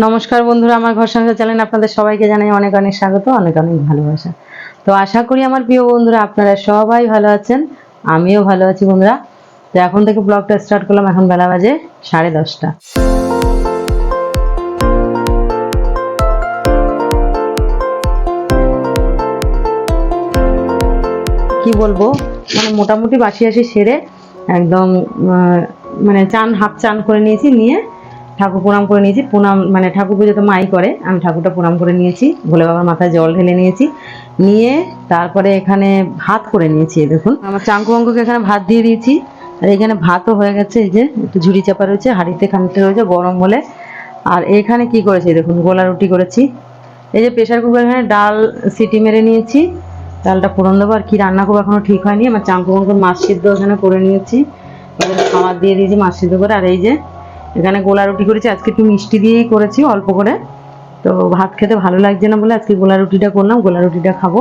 নমস্কার বন্ধুরা, আমার ঘর সংসার চ্যানেল আপনাদের সবাইকে জানাই অনেক অনেক স্বাগত, অনেক অনেক ভালোবাসা। তো আশা করি আমার প্রিয় বন্ধুরা, আপনারা সবাই ভালো আছেন, আমিও ভালো আছি বন্ধুরা। তো এখন থেকে ব্লগটা স্টার্ট করলাম, এখন বেলা বাজে সাড়ে দশটা। কি বলব মানে মোটামুটি বাসি আসি সেরে একদম মানে চান, হাফ চান করে নিয়েছি, নিয়ে ঠাকুর প্রণাম করে নিয়েছি। প্রণাম মানে ঠাকুর পুজো তো মাই করে। আমি ঠাকুরটা প্রণাম করে নিয়েছি। ভোলে বাবার মাথায় জল ঢেলে নিয়েছি। নিয়ে তারপরে এখানে ভাত করে নিয়েছি দেখুন। আমার চাঙ্কু অঙ্কুকে এখানে ভাত দিয়ে দিয়েছি। আর এখানে ভাতও হয়ে গেছে, এই যে একটু ঝুড়ি চাপা রয়েছে, হাঁড়িতে খানিকটা রয়েছে, গরম বলে আর এখানে কি করেছি দেখুন, গোলা রুটি করেছি। এই যে প্রেশার কুকার এখানে ডাল সিটি মেরে নিয়েছি। ডালটা ফোড়ন দেবো, আর কি রান্না করব এখনও ঠিক হয়নি। আমার চাঙ্কু অঙ্কুর মাছ সিদ্ধ এখানে করে নিয়েছি। খাবার দিয়ে দিয়েছি মাছ সিদ্ধ করে। আর এই যে এখানে গোলা রুটি করেছি, আজকে একটু মিষ্টি দিয়েই করেছি, অল্প করে। তো ভাত খেতে ভালো লাগছে না বলে আজকে গোলা রুটিটা করলাম গোলা রুটিটা খাব।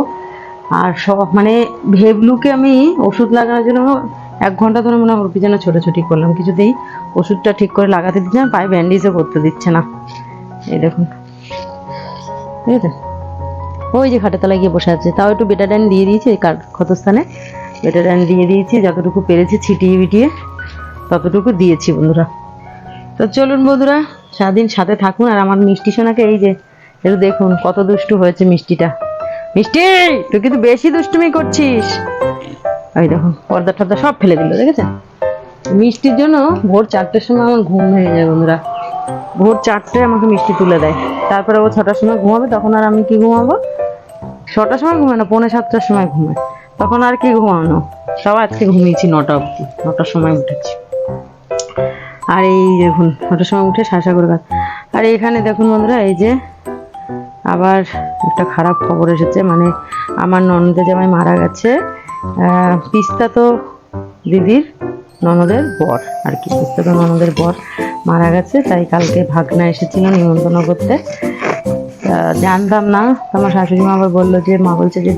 আর সব মানে ভেবলুকে আমি ওষুধ লাগানোর জন্য এক ঘণ্টা ধরে মনে হয় ওর পিছনে ছোটাছুটি করলাম, কিছুতেই ওষুধটা ঠিক করে লাগাতে দিচ্ছে না, পায়ে ব্যান্ডেজও করতে দিচ্ছে না। এই দেখুন। ঠিক আছে ওই যে খাটের তলায় গিয়ে বসে আছে, তাও একটু বেটাডাইন দিয়ে দিয়েছি এই ক্ষতস্থানে। বেটাডাইন দিয়ে দিয়েছি, যতটুকু পেরেছি ছিটিয়ে বিটিয়ে, ততটুকু দিয়েছি বন্ধুরা। তো চলুন বন্ধুরা, সারাদিন সাথে থাকুন আর আমার মিষ্টি সোনাকে এই যে একটু দেখুন, কত দুষ্টু হয়েছে মিষ্টিটা। মিষ্টি, তুই কিন্তু বেশি দুষ্টুমি করছিস। ওই দেখুন পর্দা টর্দা সব ফেলে দিল, দেখেছেন? মিষ্টির জন্য ভোর চারটের সময় আমার ঘুম ভেঙে যায় বন্ধুরা। ভোর চারটায় আমাকে মিষ্টি তুলে দেয়। তারপরে ও ছটার সময় ঘুমাবে, তখন আর আমি কি ঘুমাবো? ছটার সময় ঘুমায় না, পৌনে সাতটার সময় ঘুমায়। তখন আর কি ঘুমানো? সব আজকে ঘুমিয়েছি নটা অবধি, নটার সময় উঠেছি। আর এই দেখুন নটার সময় উঠে করে কাজ। আর এখানে দেখুন বন্ধুরা, এই যে আবার একটা খারাপ খবর এসেছে মানে আমার ননদের জামাই মারা গেছে। পিস্তা তো দিদির ননদের বর, আর কি, পিস্তা তো ননদের বর মারা গেছে, তাই কালকে ভাগনা এসেছিল নিমন্ত্রণ করতে জানতাম না আমার শাশুড়ি মা আবার বলল যে, মা বলছে যে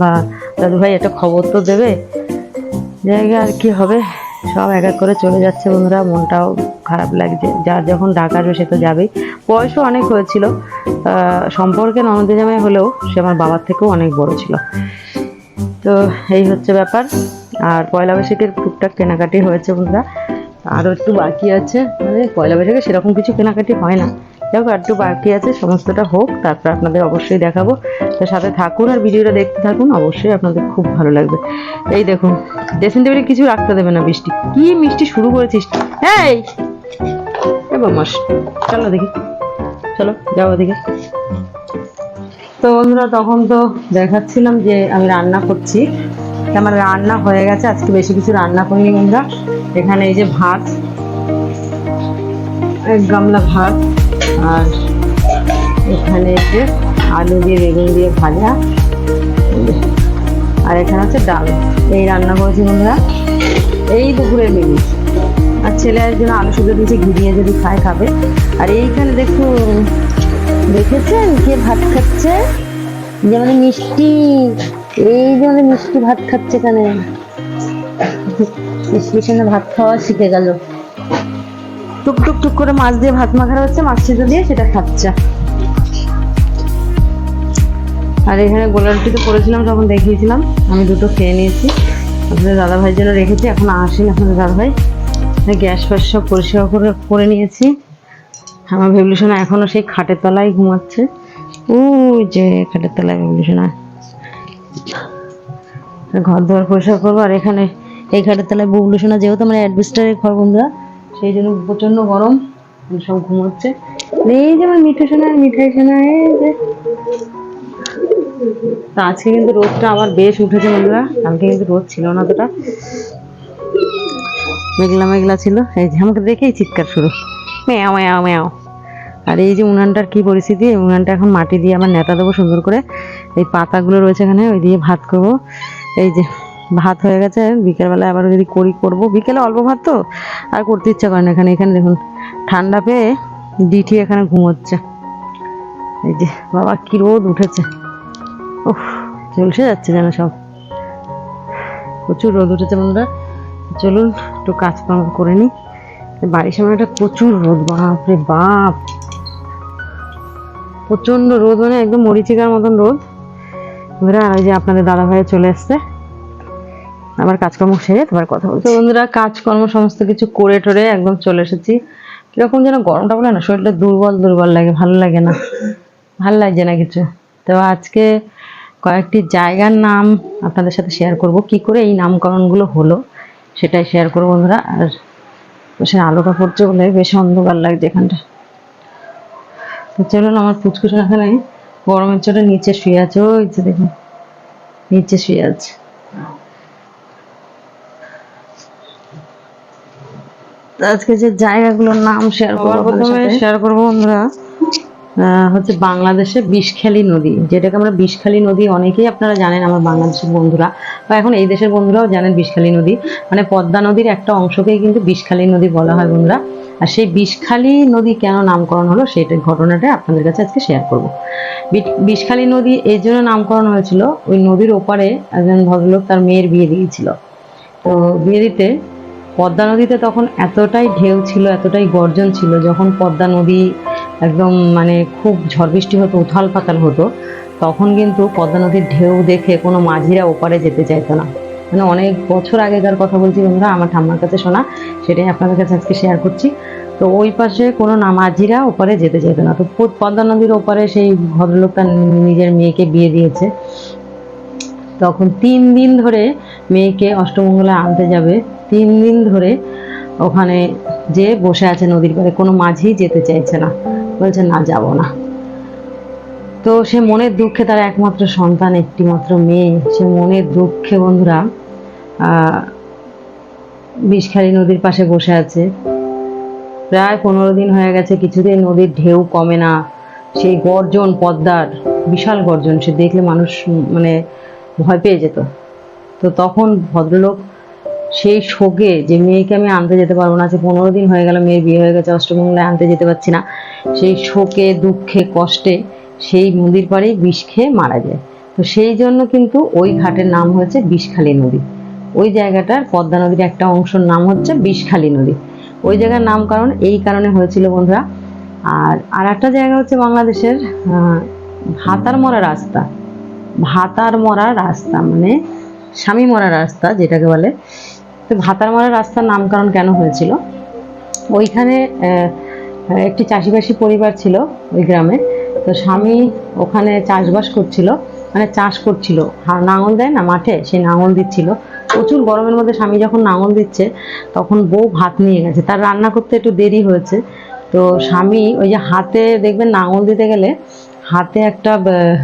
বা দাদু ভাই একটা খবর তো দেবে। জায়গা আর কি হবে? সব এক এক করে চলে যাচ্ছে বন্ধুরা, মনটাও খারাপ লাগছে। যার যখন ডাক আসবে সে তো যাবেই। বয়সও অনেক হয়েছিল। সম্পর্কে ননদে জামাই হলেও সে আমার বাবার থেকেও অনেক বড় ছিল। তো এই হচ্ছে ব্যাপার। আর পয়লা বৈশাখের টুকটাক কেনাকাটি হয়েছে বন্ধুরা। আরও একটু বাকি আছে। মানে পয়লা বৈশাখে সেরকম কিছু কেনাকাটি হয় না। দেখো, একটু বাকি আছে, সমস্তটা হোক, তারপর আপনাদের অবশ্যই দেখাবো। তো সাথে থাকুন আর ভিডিওটা দেখতে থাকুন, অবশ্যই আপনাদের খুব ভালো লাগবে। এই দেখুন ড্রেসিং টেবিলে কিছু রাখতে দেবে না বৃষ্টি। কি মিষ্টি শুরু করেছিস? এই! বদমাস চলো দেখি। চলো, যাও ওদিকে। তো বন্ধুরা, তখন তো দেখাচ্ছিলাম যে আমি রান্না করছি। আমার রান্না হয়ে গেছে, আজকে বেশি কিছু রান্না করিনি বন্ধুরা। এখানে এই যে ভাত, এক গামলা ভাত। আর এখানে যে আলু দিয়ে, বেগুন দিয়ে ভাজা। আর এখানে হচ্ছে ডাল। এই রান্না করেছি বন্ধুরা। এই দুপুরের মেনু আর ছেলের জন্য আলু সুন্দর দিয়েছে, ঘি দিয়ে যদি খায়, খাবে। আর এইখানে দেখুন দেখেছেন কে ভাত খাচ্ছে? যেমন মিষ্টি। এই যেমন মিষ্টি ভাত খাচ্ছে এখানে। স্টেশনে ভাত খাওয়া শিখে গেল। টুক টুক টুক করে মাছ দিয়ে ভাত মাখা হচ্ছে, মাছ সিদ্ধ দিয়ে সেটা খাচ্ছে। আর এখানে গোলা রুটি তো করেছিলাম তখন দেখিয়েছিলাম। আমি দুটো খেয়ে নিয়েছি। আপনাদের দাদা ভাইয়ের জন্য রেখেছি, এখন আসেন আপনাদের দাদা ভাই গ্যাস ফ্যাস সব পরিষ্কার করে করে নিয়েছি। আমার ভেবলিশোনা এখনও সেই খাটের তলায় ঘুমাচ্ছে। ওই যে খাটের তলায় ভেবলিশোনা। ঘর দুয়ার পরিষ্কার করব, আর এখানে এই খাটের তলায় বুবলুসোনা যেহেতু আমার অ্যাডভেস্টারের ঘর বন্ধুরা সেই জন্য প্রচণ্ড গরম, সব ঘুমোচ্ছে। এই যে আমার মিঠু সোনা, মিঠাই সোনা তা আজকে কিন্তু রোদটা আবার বেশ উঠেছে বন্ধুরা। কালকে কিন্তু রোদ ছিল না অতটা। মেঘলা মেঘলা ছিল। এই যে আমাকে দেখেই চিৎকার শুরু। ম্যাও ম্যাও ম্যাও। আর এই যে উনানটার কি পরিস্থিতি? এই উনানটা এখন মাটি দিয়ে আমার নেতা দেবো সুন্দর করে। এই পাতাগুলো রয়েছে এখানে, ওই দিয়ে ভাত করব। এই যে ভাত হয়ে গেছে বিকেলবেলা আবার যদি করি করব। বিকেলে অল্প ভাত তো, আর করতে ইচ্ছা করে না এখানে এখানে দেখুন, ঠান্ডা পেয়ে ডিঠি এখানে ঘুমোচ্ছে। এই যে, বাবা কি রোদ উঠেছে। উফ ঝলসে যাচ্ছে যেন সব। প্রচুর রোদ উঠেছে বন্ধুরা। চলুন, একটু কাজকর্ম করে নিই। বাড়ির সামনে একটা প্রচুর রোদ, বাপ রে বাপ। প্রচণ্ড রোদ মানে একদম মরিচিকার মতন রোদ। আর ওই যে আপনাদের দাদা ভাই চলে এসছে। আবার কাজকর্ম সেরে তোমার কথা বলছি। বন্ধুরা, কাজকর্ম সমস্ত কিছু করে টরে একদম চলে এসেছি। কীরকম যেন গরমটা বলে না, শরীরটা দুর্বল দুর্বল লাগে, ভালো লাগে না। ভালো লাগছে না কিছু। তো আজকে কয়েকটি জায়গার নাম আপনাদের সাথে শেয়ার করব। কি করে এই নামকরণগুলো হলো, সেটাই শেয়ার করব বন্ধুরা। আর সে আলোটা পড়ছে বলে বেশ অন্ধকার লাগছে এখানটা। তো চলুন, আমার পুচকুস এখানে গরমের চোটে নিচে শুয়ে আছে। ওই যে দেখুন, নিচে শুয়ে আছে তো আজকে যে জায়গাগুলোর নাম শেয়ার করব প্রথমে শেয়ার করব বন্ধুরা হচ্ছে বাংলাদেশে বিষখালি নদী যেটাকে আমরা বিষখালি নদী অনেকেই আপনারা জানেন আমার বাংলাদেশের বন্ধুরা বা এখন এই দেশের বন্ধুরাও জানেন বিষখালি নদী। মানে পদ্মা নদীর একটা অংশকেই কিন্তু বিষখালি নদী বলা হয় বন্ধুরা। আর সেই বিষখালী নদী কেন নামকরণ হলো সেটা ঘটনাটা আপনাদের কাছে আজকে শেয়ার করব। বিষখালী নদী এই জন্য নামকরণ হয়েছিল ওই নদীর ওপারে একজন ভদ্রলোক তার মেয়ের বিয়ে দিয়েছিল। তো বিয়ে দিতে পদ্মা নদীতে তখন এতটাই ঢেউ ছিল, এতটাই গর্জন ছিল, যখন পদ্মা নদী একদম মানে খুব ঝড় বৃষ্টি হতো, উথাল পাতাল হতো, তখন কিন্তু পদ্মা নদীর ঢেউ দেখে কোনো মাঝিরা ওপারে যেতে চাইতো না। মানে অনেক বছর আগেকার কথা বলছি বন্ধুরা, আমার ঠাম্মার কাছে শোনা, সেটাই আপনাদের কাছে আজকে শেয়ার করছি। তো ওই পাশে কোনো না মাঝিরা ওপারে যেতে চাইতো না। তো পদ্মা নদীর ওপারে সেই ভদ্রলোকটা নিজের মেয়েকে বিয়ে দিয়েছে। তখন তিন দিন ধরে মেয়েকে অষ্টমঙ্গলে আনতে যাবে। তিন দিন ধরে ওখানে যে বসে আছে নদীর পাড়ে, কোনো মাঝি যেতে চাইছে না। বলছে, না, যাব না। তো সে মনের দুঃখে তার একমাত্র সন্তান একটি মাত্র মেয়ে। সে মনের দুঃখে বন্ধুরা বিষখালী নদীর পাশে বসে আছে। প্রায় পনেরো দিন হয়ে গেছে, কিছুতেই নদীর ঢেউ কমে না। সেই গর্জন, পদ্মার, বিশাল গর্জন। সে দেখলে মানুষ মানে ভয় পেয়ে যেত। তো তখন ভদ্রলোক সেই শোকে যে মেয়েকে আমি আনতে যেতে পারব না যে পনেরো দিন হয়ে গেল মেয়ের বিয়ে হয়ে গেছে অষ্টমঙ্গলায় আনতে যেতে পারছি না সেই শোকে দুঃখে কষ্টে সেই নদীর পাড়েই বিষ খেয়ে মারা যায়। তো সেই জন্য কিন্তু ওই ঘাটের নাম হয়েছে বিষখালী নদী। ওই জায়গাটার পদ্মা নদীর একটা অংশের নাম হচ্ছে বিষখালী নদী। ওই জায়গার নাম কারণ এই কারণে হয়েছিল বন্ধুরা। আর আর একটা জায়গা হচ্ছে বাংলাদেশের আহ, ভাতার মরা রাস্তা। ভাতার মরা রাস্তা মানে স্বামী মরা রাস্তা যেটাকে বলে। তো ভাতার মরা রাস্তার নামকরণ কেন হয়েছিল? ওইখানে একটি চাষিবাসী পরিবার ছিল ওই গ্রামে। তো স্বামী ওখানে চাষবাস করছিল মানে চাষ করছিল। নাঙল দেয় না, মাঠে সেই নাঙল দিচ্ছিল। প্রচুর গরমের মধ্যে স্বামী যখন নাঙল দিচ্ছে, তখন বউ ভাত নিয়ে গেছে। তার রান্না করতে একটু দেরি হয়েছে। তো স্বামী ওই যে হাতে দেখবেন নাঙল দিতে গেলে হাতে একটা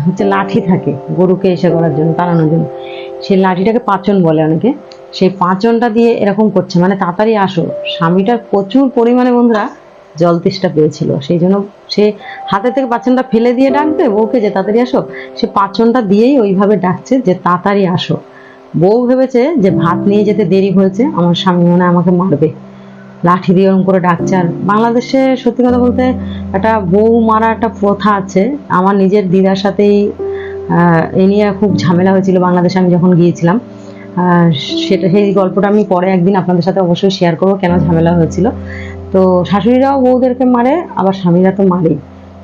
হচ্ছে লাঠি থাকে গরুকে এসে করার জন্য, তাড়ানোর জন্য। সেই লাঠিটাকে পাচন বলে অনেকে। সেই পাচনটা দিয়ে এরকম করছে মানে তাড়াতাড়ি আসো। স্বামীটার প্রচুর পরিমাণে বন্ধুরা জল তেষ্টা পেয়েছিল। সেই জন্য সে হাতে থেকে পাচনটা ফেলে দিয়ে ডাকবে, বউকে যে তাড়াতাড়ি আসো। সে পাচনটা দিয়েই ওইভাবে ডাকছে যে তাড়াতাড়ি আসো। বউ ভেবেছে যে ভাত নিয়ে যেতে দেরি হয়েছে, আমার স্বামী মনে আমাকে মারবে। লাঠি দিয়ে ওরকম করে ডাকছে। আর বাংলাদেশে সত্যি কথা বলতে একটা বউ মারা একটা প্রথা আছে। আমার নিজের দিদার সাথেই এ নিয়ে খুব ঝামেলা হয়েছিল বাংলাদেশে আমি যখন গিয়েছিলাম। সেটা, সেই গল্পটা আমি পরে একদিন আপনাদের সাথে অবশ্যই শেয়ার করব কেন ঝামেলা হয়েছিল। তো শাশুড়িরাও বউদেরকে মারে, আবার স্বামীরা তো মারেই।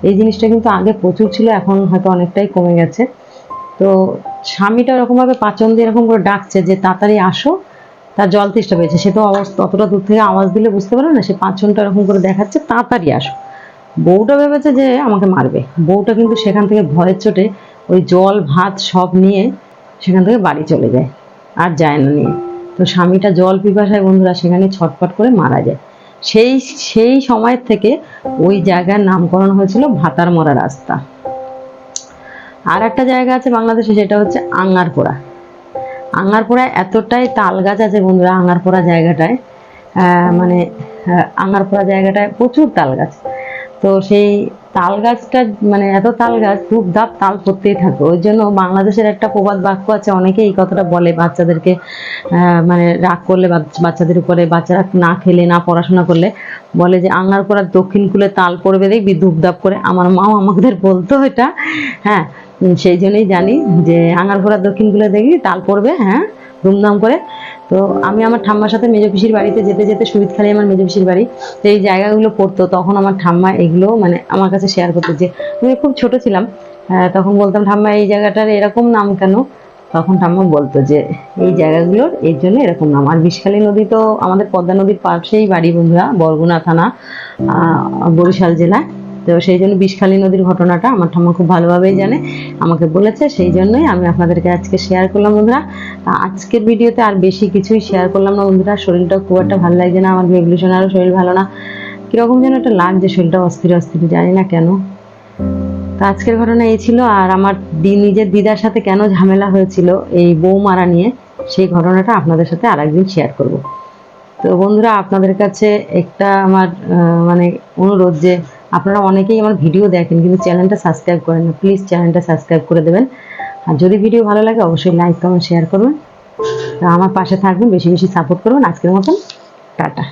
এই জিনিসটা কিন্তু আগে প্রচুর ছিল, এখন হয়তো অনেকটাই কমে গেছে। তো স্বামীটা এরকমভাবে পাচন দিয়ে এরকম করে ডাকছে যে, তাড়াতাড়ি আসো তার জল তেষ্টা পেয়েছে। সে তো অবস্থা অতটা দূর থেকে আওয়াজ দিলে বুঝতে পারে না, সে পাঁচজনটা এরকম করে দেখাচ্ছে, তাড়াতাড়ি আসো। বউটা ভেবেছে যে আমাকে মারবে। বউটা কিন্তু সেখান থেকে ভয়ের চোটে ওই জল, ভাত সব নিয়ে সেখান থেকে বাড়ি চলে যায় আর যায় না নিয়ে। তো স্বামীটা জল পিপাসায় বন্ধুরা সেখানে ছটফট করে মারা যায়। সেই সেই সময় থেকে ওই জায়গার নামকরণ হয়েছিল ভাতার মরা রাস্তা। আর একটা জায়গা আছে বাংলাদেশে, সেটা হচ্ছে আঙ্গারপোড়া। আঙ্গারপোড়া এতটাই তাল গাছ আছে বন্ধুরা আঙ্গারপোড়া জায়গাটায়। মানে আহ, আঙ্গারপোড়া জায়গাটায় প্রচুর তাল গাছ তো সেই তাল গাছটা মানে এত তাল গাছ ধূপ ধাপ তাল পড়তেই থাকে। ওই জন্য বাংলাদেশের একটা প্রবাদ বাক্য আছে অনেকে এই কথাটা বলে বাচ্চাদেরকে মানে রাগ করলে বাচ- বাচ্চাদের উপরে বাচ্চারা না খেলে না পড়াশোনা করলে বলে যে আঙ্গারপোড়ার দক্ষিণ কুলে তাল পড়বে দেখবি ধূপ ধাপ করে। আমার মাও আমাদের বলতো এটা। হ্যাঁ সেই জন্যই জানি যে আঙ্গারপোড়ার দক্ষিণ কূলে দেখবি, তাল পড়বে হ্যাঁ ধুমধাম করে। তো আমি আমার ঠাম্মার সাথে মেজো পিসির বাড়িতে যেতে যেতে সুবিধখালি আমার মেজো পিসির বাড়ি, তো এই জায়গাগুলো পড়তো, তখন আমার ঠাম্মা এগুলো মানে আমার কাছে শেয়ার করতো যে, আমি খুব ছোট ছিলাম। তখন বলতাম, ঠাম্মা, এই জায়গাটার এরকম নাম কেন? তখন ঠাম্মা বলতো যে, এই জায়গাগুলোর এর জন্য এরকম নাম। আর বিষখালী নদী তো আমাদের পদ্মা নদীর পাশেই বাড়ি বন্ধুরা, বরগুনা থানা বরিশাল জেলায়। তো সেই জন্য বিষখালী নদীর ঘটনাটা আমার ঠাম্মা খুব ভালোভাবেই জানে, আমাকে বলেছে, সেই জন্যই আমি আপনাদেরকে আজকে শেয়ার করলাম। বন্ধুরা, আজকের ভিডিওতে আর বেশি কিছুই শেয়ার করলাম না। বন্ধুরা শরীরটা খুব একটা ভালো লাগছে না, আমার বেবলিশনারও শরীর ভালো না। কীরকম যেন একটা লাগছে, শরীরটা অস্থির অস্থির, জানি না কেন। তো আজকের ঘটনা এই ছিল, আর আমার নিজের দিদার সাথে কেন ঝামেলা হয়েছিল এই বউ মারা নিয়ে, সেই ঘটনাটা আপনাদের সাথে আর একদিন শেয়ার করব। তো বন্ধুরা, আপনাদের কাছে একটা আমার মানে অনুরোধ যে আপনারা অনেকেই আমার ভিডিও দেখেন, কিন্তু চ্যানেলটা সাবস্ক্রাইব করেন না। প্লিজ চ্যানেলটা সাবস্ক্রাইব করে দেবেন। আর যদি ভিডিও ভালো লাগে, অবশ্যই লাইক কমেন্ট শেয়ার করবেন আমার পাশে থাকবেন, বেশি বেশি সাপোর্ট করবেন। আজকের মতন, টাটা।